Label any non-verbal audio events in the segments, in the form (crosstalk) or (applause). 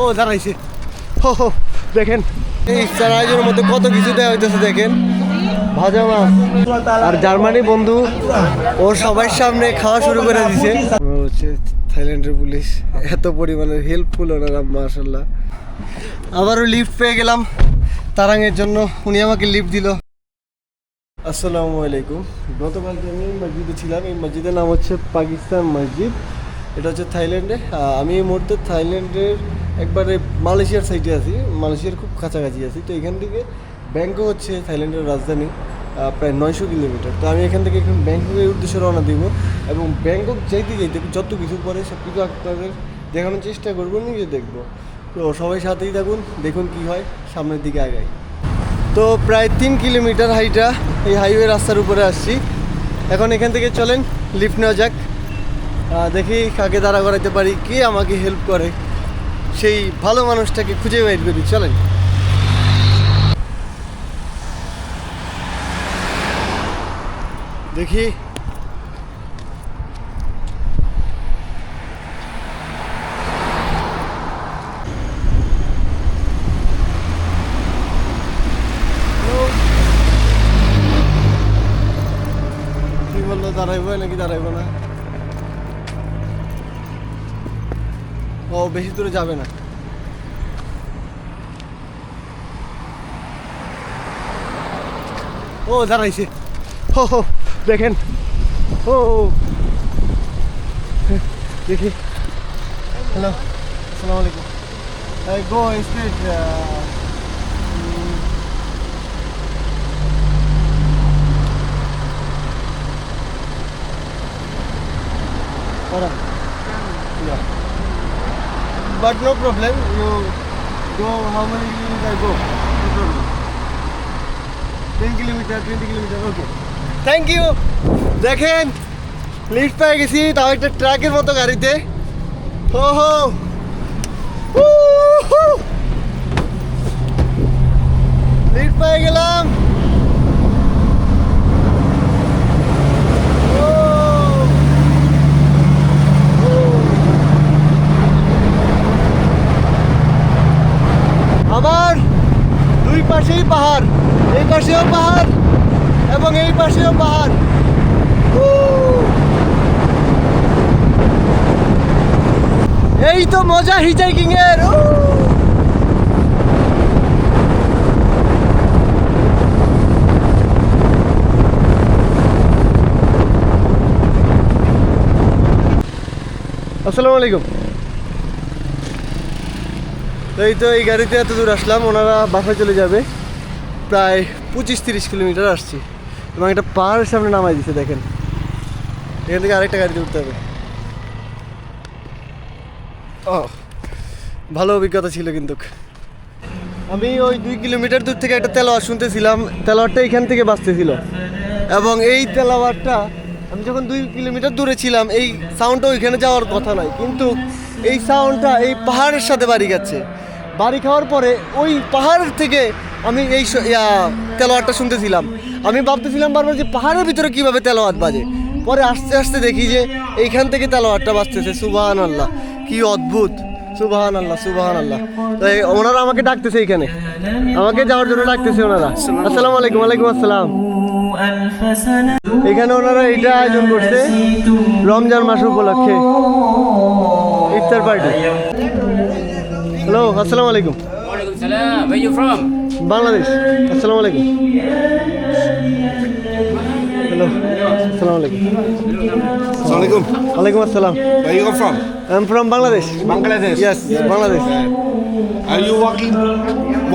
ও, দাঁড়াইছে। হো হো, দেখেন। এই ইফতার মধ্যে কত কিছু দেওয়া হইতেছে, দেখেন। ভাজা মাছ। আর জার্মানি বন্ধু, ও সবার সামনে খাওয়া শুরু করে দিছে। হচ্ছে থাইল্যান্ডের পুলিশ এত পরিমাণে হেল্পফুল ওনারা মার্শাল্লাহ আবারও লিফট পেয়ে গেলাম। তারাঙের জন্য উনি আমাকে লিফট দিল। আসসালামু আলাইকুম। গতকাল যে আমি মসজিদে ছিলাম, এই মসজিদের নাম হচ্ছে পাকিস্তান মসজিদ এটা হচ্ছে থাইল্যান্ডে। আমি এই মুহূর্তে থাইল্যান্ডের একবারে মালয়েশিয়ার সাইডে আছি, মালয়েশিয়ার খুব কাছাকাছি আছি। তো এখান থেকে ব্যাংকক হচ্ছে থাইল্যান্ডের রাজধানী প্রায় নয়শো কিলোমিটার। তো আমি এখান থেকে এখন ব্যাংককের উদ্দেশ্যে রওনা দিব এবং ব্যাংকক যাইতে যাইতে যত কিছু পরে সব কিছু আপনাদের দেখানোর চেষ্টা করব, নিজে দেখব। তো সবাই সাথেই থাকুন, দেখুন কি হয়, সামনের দিকে আগাই। তো প্রায় তিন কিলোমিটার হাইটা এই হাইওয়ে রাস্তার উপরে আসছি। এখন এখান থেকে চলেন, লিফট নেওয়া যাক। দেখি কাকে দাঁড়া করাইতে পারি, কে আমাকে হেল্প করে। সেই ভালো মানুষটাকে খুঁজে বের করি চলেন। দেখি। কি বলল দাঁড়াইবো নাকি দাঁড়াইবো না ও বেশি দূরে যাবে না। ও, দাঁড়াইছে। হো হো, দেখেন। ও। দেখি। হ্যালো, আসসালামু আলাইকুম। I go straight uh. Yeah. But no problem. You go how many kilometers go? No problem. 10 kilometer, 20 kilometer, okay. Thank you. দেখেন লিফট পেয়ে গেছি তাও একটা ট্রাকের মতো গাড়িতে হো হো লিফট পেয়ে গেলাম পাশেও! এই তো মজা হিচাইকিং এর! আসসালামু আলাইকুম এই তো এই গাড়িতে এত দূর আসলাম, ওনারা বাসায় চলে যাবে প্রায় পঁচিশ তিরিশ কিলোমিটার আসছি এবং একটা পাহাড়ের সামনে নামাই দিছে দেখেন। এখান থেকে আরেকটা গাড়িতে উঠতে হবে। ও ভালো অভিজ্ঞতা ছিল কিন্তু। আমি ওই দুই কিলোমিটার দূর থেকে একটা তেলাওয়ার শুনতেছিলাম। তেলাওয়ারটা এখান থেকে বাঁচতেছিল। এবং এই তেলাওয়ারটা আমি যখন দুই কিলোমিটার দূরে ছিলাম এই সাউন্ডটা ওইখানে যাওয়ার কথা নয়। কিন্তু এই সাউন্ডটা এই পাহাড়ের সাথে বাড়ি যাচ্ছে বাড়ি খাওয়ার পরে ওই পাহাড় থেকে আমি এই ইয়া, শুনতেছিলাম। আমি ভাবতেছিলাম বারবার যে পাহাড়ের ভিতরে কীভাবে তেলাওয়াত বাজে। পরে আস্তে আস্তে দেখি যে এইখান থেকে তেলাওয়াতটা বাজতেছে সুবাহান আল্লাহ কি অদ্ভুত। সুবাহান আল্লাহ সুবাহান আল্লাহ তো ওনারা আমাকে ডাকতেছে এইখানে। আমাকে যাওয়ার জন্য ডাকতেছে ওনারা। আসসালামু আলাইকুম, ওয়ালাইকুম আসসালাম। এখানে ওনারা এটা আয়োজন করছে, রমজান মাস উপলক্ষে। ইফতার পার্টি। হ্যালো, আসসালামু আলাইকুম। Walaikum salam. Where you from? Bangladesh আসসালামু আলাইকুম হ্যালো আসসালামু আলাইkum Assalamualaikum. ওয়ালাইকুম আসসালাম Where you from? I am from Bangladesh Bangladesh. Yes, Bangladesh. Are you walking?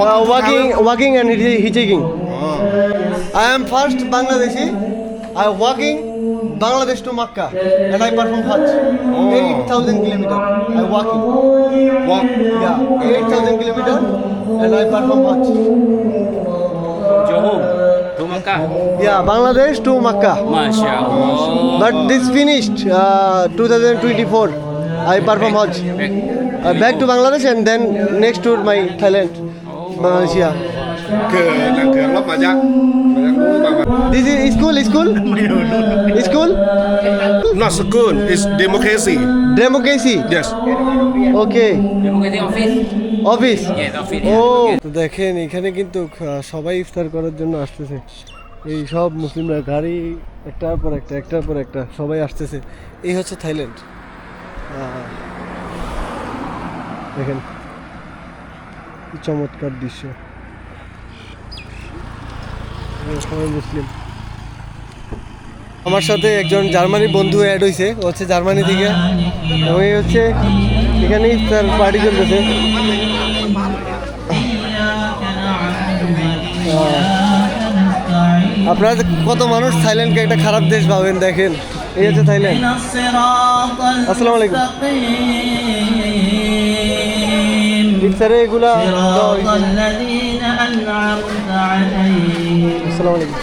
Uh, walking, walking and hitch- hitchhiking. Oh. I am first Bangladeshi. I am walking Bangladesh to Makkah and I perform Hajj. Oh. 8,000 kilometer. I walking. Walk. Yeah, 8,000 kilometer and I perform Hajj. Your home. To Makkah. Yeah, Bangladesh to Makkah. Masya Allah. But this finished uh, 2024. I perform Hajj. Back. Uh, back to Bangladesh and then next to my Thailand, Malaysia. Ke nak ke Allah banyak. Banyak This is school, school? School? Not school. It's democracy. Democracy? Yes. Okay. Democratic office. Office ও তো দেখেন এখানে কিন্তু সবাই ইফতার করার জন্য আসতেছে। এই সব মুসলিমরা গাড়ি একটার পর একটা একটার পর একটা সবাই আসতেছে। এই হচ্ছে থাইল্যান্ড। দেখেন কি চমৎকার দৃশ্য। সবাই মুসলিম। আমার সাথে একজন জার্মানি বন্ধু অ্যাড হয়েছে ও হচ্ছে জার্মানি থেকে। এবং এই হচ্ছে এখানে তার পার্টি চলতেছে। আপনারা কত মানুষ থাইল্যান্ডকে একটা খারাপ দেশ ভাবেন, দেখেন। এই হচ্ছে থাইল্যান্ড। আসসালাম আলাইকুম। রিক্সারে এগুলা আসসালামু আলাইকুম।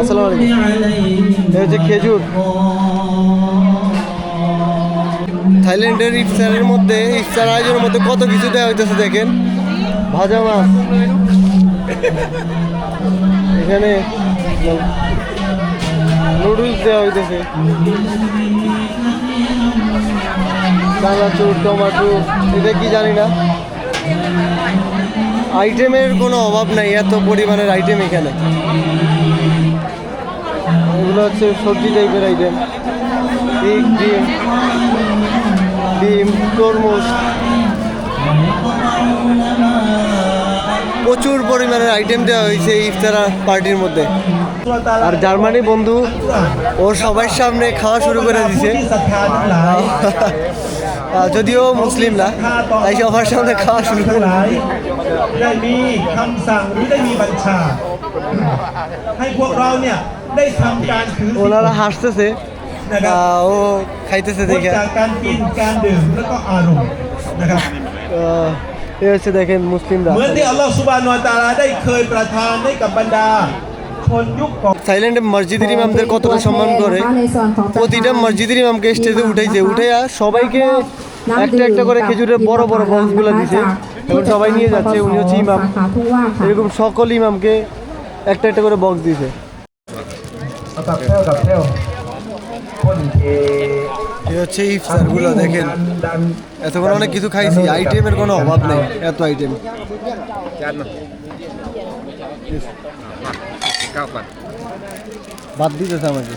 আসসালামু আলাইকুম। এই হচ্ছে খেজুর। থাইল্যান্ডের ইফতারের মধ্যে, ইফতার আয়োজনের মধ্যে কত কিছু দেওয়া হইতেছে দেখেন? ভাজা মাছ। এখানে নুডলস দেওয়া হইতেছে। চানাচুর, টমাটো, এটা কি জানি না। আইটেমের কোনো অভাব নাই, এত পরিমাণের আইটেম এখানে। এগুলো হচ্ছে সবজি টাইপের আইটেম। ডিম ডিম তরমুজ। প্রচুর পরিমাণের আইটেম দেওয়া হয়েছে ইফতারা পার্টির মধ্যে। আর জার্মানি বন্ধু ও সবার সামনে খাওয়া শুরু করে দিছে। যদিও মুসলিম না, তাই সবার সামনে খাওয়া শুরু করে ওনারা হাসতেছে। ও খাইতেছেงด দেখেจากการกินการดื่มแล้วก็อารมณ์นะครับ আহ, এই হচ্ছে দেখেন মুসলিমরা เหมือนที่อัลลอฮฺสุบานุวะตะอาลาได้เคยประทานให้กับบรรดา คนยุคก่อน থাইল্যান্ডে মসজিদের ইমামদের কতটা সম্মান করে প্রতিটা মসজিদের ইমামকে স্টেজে উঠাইছে উঠাইয়া সবাইকে একটা একটা করে খেজুরের বড় বড় বক্সগুলো দিছে এবং সবাই নিয়ে যাচ্ছে উনি হচ্ছে ইমাম এরকম সকল ইমামকে একটা একটা করে বক্স দিয়েছে এই হচ্ছে ইফতারগুলো দেখেন। এতক্ষণ অনেক কিছু খাইছি আইটেমের কোনো অভাব নেই, এত আইটেম বাদ দিতেছে আমাকে।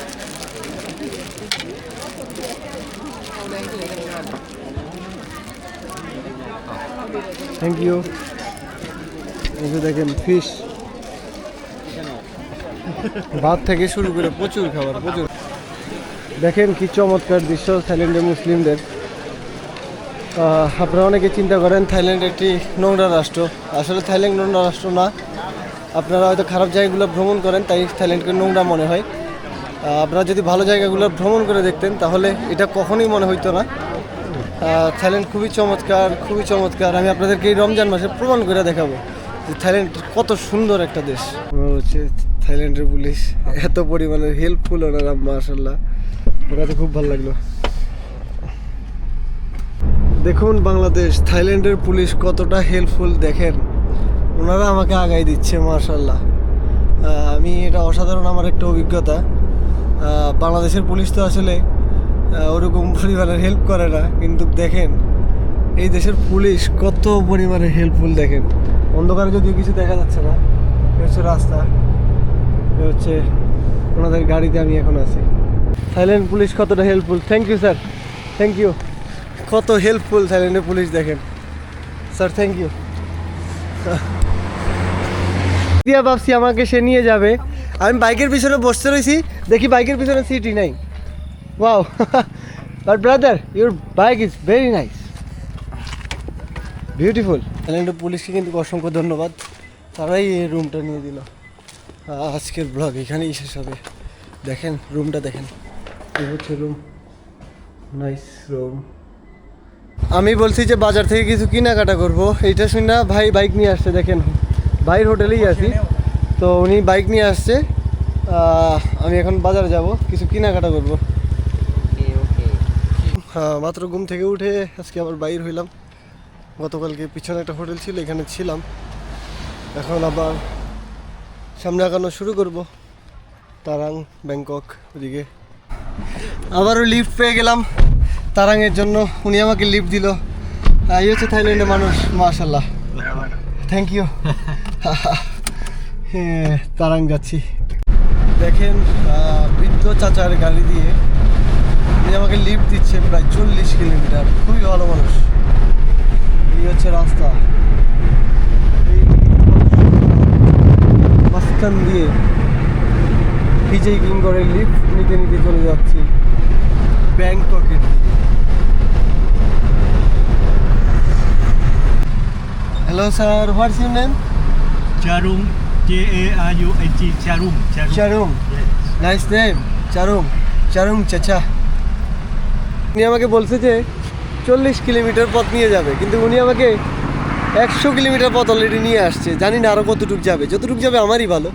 থ্যাংক ইউ এই দেখেন ফিশ ভাত থেকে শুরু করে প্রচুর খাবার, প্রচুর। দেখেন কি চমৎকার দৃশ্য থাইল্যান্ডের মুসলিমদের। আপনারা অনেকে চিন্তা করেন থাইল্যান্ড একটি নোংরা রাষ্ট্র। আসলে থাইল্যান্ড নোংরা রাষ্ট্র না। আপনারা হয়তো খারাপ জায়গাগুলো ভ্রমণ করেন, তাই থাইল্যান্ডকে নোংরা মনে হয়। আপনারা যদি ভালো জায়গাগুলো ভ্রমণ করে দেখতেন, তাহলে এটা কখনোই মনে হইতো না। থাইল্যান্ড খুবই চমৎকার খুবই চমৎকার। আমি আপনাদেরকে এই রমজান মাসে প্রমাণ করে দেখাবো যে থাইল্যান্ড কত সুন্দর একটা দেশ। হচ্ছে থাইল্যান্ডের পুলিশ। এত পরিমাণে হেল্পফুল ওনারা মার্শাল্লাহ ওরা তো খুব ভালো লাগল। দেখুন বাংলাদেশ, থাইল্যান্ডের পুলিশ কতটা হেল্পফুল দেখেন। ওনারা আমাকে আগাই দিচ্ছে মার্শাল্লাহ আমি, এটা অসাধারণ আমার একটা অভিজ্ঞতা। বাংলাদেশের পুলিশ তো আসলে ওরকম পরিমাণের হেল্প করে না, কিন্তু দেখেন, এই দেশের পুলিশ কত পরিমাণে হেল্পফুল দেখেন। অন্ধকারে যদিও কিছু দেখা যাচ্ছে না হচ্ছে রাস্তা হচ্ছে ওনাদের গাড়িতে আমি এখন আছি। থাইল্যান্ড পুলিশ কতটা helpful thank you sir thank you কত হেল্পফুল থাইল্যান্ডের পুলিশ দেখেন। স্যার থ্যাংক ইউ দিয়া ভাবছি আমাকে সে নিয়ে যাবে। আমি বাইকের পিছনে বসতে রয়েছি দেখি বাইকের পিছনে সিটই নাই। Wow but brother your bike is very nice beautiful থাইল্যান্ডের পুলিশকে কিন্তু অসংখ্য ধন্যবাদ। তারাই এই রুমটা নিয়ে দিল। আজকের ব্লগ এখানেই শেষ হবে। দেখেন রুমটা দেখেন। হচ্ছে রুম নাইস রুম আমি বলছি যে বাজার থেকে কিছু কেনাকাটা করব। এইটা শুনে ভাই বাইক নিয়ে আসছে, দেখেন। ভাইয়ের হোটেলেই আছি। তো উনি বাইক নিয়ে আসছে। আমি এখন বাজারে যাব, কিছু কেনাকাটা করব। হ্যাঁ মাত্র ঘুম থেকে উঠে আজকে আবার বাইর হইলাম। গতকালকে পিছনে একটা হোটেল ছিল, এখানে ছিলাম। এখন আবার সামনে আগানো শুরু করব। তারাং, ব্যাংকক, ওদিকে। আবারও লিফট পেয়ে গেলাম তারাংয়ের জন্য। উনি আমাকে লিফট দিল। এই হচ্ছে থাইল্যান্ডের মানুষ মাশাল্লাহ থ্যাংক ইউ হ্যাঁ তারাং যাচ্ছি। দেখেন বৃদ্ধ চাচার গাড়ি দিয়ে উনি আমাকে লিফট দিচ্ছে প্রায় চল্লিশ কিলোমিটার। খুবই ভালো মানুষ। এই হচ্ছে রাস্তা। মাঝখান দিয়ে ভিজেই কিং করে লিফট নিতে নিতে চলে যাচ্ছি। ব্যাংককের দিকে। Hello sir what's your name Charum, J A R U N G, Charum. Charum. Charum Yes. Nice name Charum Charum চাচা উনি আমাকে বলছে যে চল্লিশ কিলোমিটার পথ নিয়ে যাবে কিন্তু উনি আমাকে একশো কিলোমিটার পথ অলরেডি নিয়ে আসছে। জানি না আরও কতটুক যাবে। যতটুক যাবে আমারই ভালো।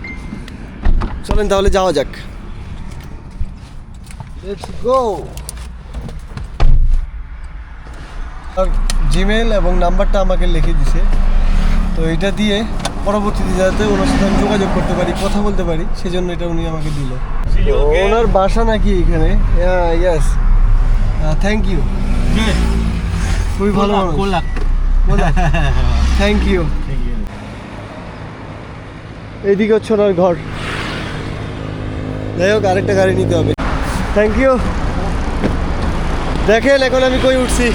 চলেন তাহলে যাওয়া যাক। লেটস গো জিমেল এবং নাম্বারটা আমাকে লিখে দিছে। তো এটা দিয়ে পরবর্তীতে যাতে ওনার সাথে আমি যোগাযোগ করতে পারি কথা বলতে পারি সেজন্য এটা উনি আমাকে দিল। ওনার বাসা নাকি এখানে? Yes thank you Yes. খুবই ভালো. Thank you Thank you. (laughs) এইদিকে হচ্ছে ওনার ঘর। যাই হোক, আরেকটা গাড়ি নিতে হবে। থ্যাংক ইউ দেখেন, এখন আমি কই উঠছি।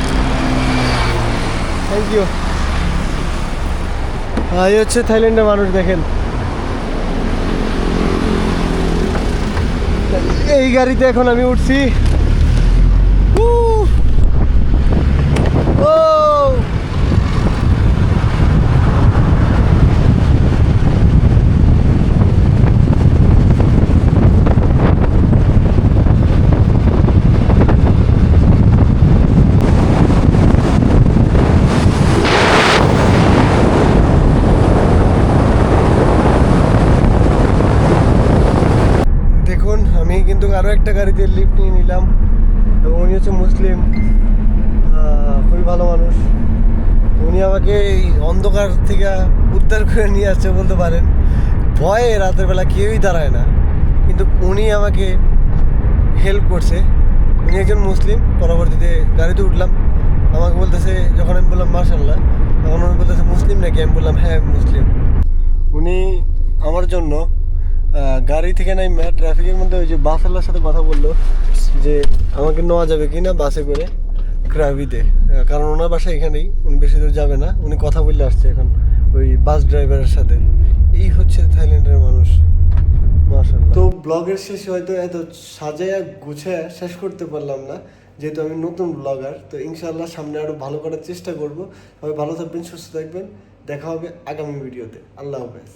থ্যাংক ইউ এই হচ্ছে থাইল্যান্ডের মানুষ, দেখেন। এই গাড়িতে এখন আমি উঠছি! ও দেখুন আমি কিন্তু আরও একটা গাড়িতে লিফট নিয়ে নিলাম এবং উনি হচ্ছে মুসলিম খুবই ভালো মানুষ। উনি আমাকে এই অন্ধকার থেকে উদ্ধার করে নিয়ে আসছে বলতে পারেন। ভয়ে রাতের বেলা কেউই দাঁড়ায় না। কিন্তু উনি আমাকে হেল্প করছে। উনি একজন মুসলিম, পরবর্তীতে গাড়িতে উঠলাম। আমাকে বলতেছে, যখন আমি বললাম মার্শাল্লাহ তখন উনি বলতেছে, মুসলিম নাকি? আমি বললাম হ্যাঁ মুসলিম। উনি আমার জন্য গাড়ি থেকে নাই ট্রাফিকের মধ্যে ওই যে বাসওয়ালার সাথে কথা বলল যে আমাকে নেওয়া যাবে কি না বাসে করে ক্রাভিতে আহ, কারণ ওনার বাসা এখানেই উনি বেশি দূর যাবে না। উনি কথা বললে আসছে এখন ওই বাস ড্রাইভারের সাথে। এই হচ্ছে থাইল্যান্ডের মানুষ। তো ব্লগের শেষে হয়তো এত সাজায়া গুছায়া শেষ করতে পারলাম না। যেহেতু আমি নতুন ব্লগার তো ইনশাআল্লাহ সামনে আরও ভালো করার চেষ্টা করব। সবাই ভালো থাকবেন সুস্থ থাকবেন। দেখা হবে আগামী ভিডিওতে আল্লাহ হাফেজ।